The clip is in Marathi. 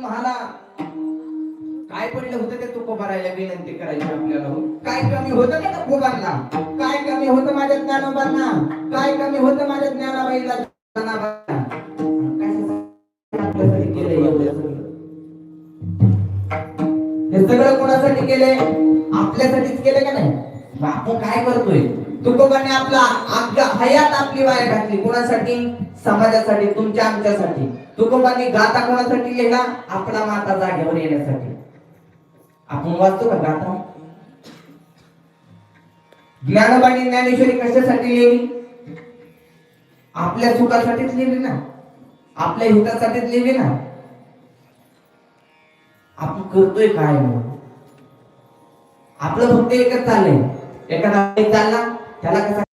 तुम्हाला. काय पडलं होतं ते तुको भरायला विनंती करायची आपल्याला? काय कमी होतं का तुकोबांना काय कमी होतं माझ्या ज्ञानोबांना? काय कमी होतं माझ्या ज्ञानाबाईला? सगळं? हे सगळं कोणासाठी केलंय? आपल्यासाठीच केलं का नाही? आपण काय करतोय? तुकोबाने आपला आपल्या हयात आपली वाया घातली. कोणासाठी? समाजासाठी तुमच्या आमच्यासाठी. तुकोबांनी गाता कोणासाठी लिहिला? आपला माता जागेवर येण्यासाठी. आपण वाचतो का गाथा? ज्ञानबाणी ज्ञानेश्वरी कशासाठी लिहिली? आपल्या सुखासाठीच लिहिली ना? आपल्या हितासाठीच लिहिली ना? आपण करतोय काय मग? आपलं फक्त एकच चाललंय. एखादा चालला त्याला कसा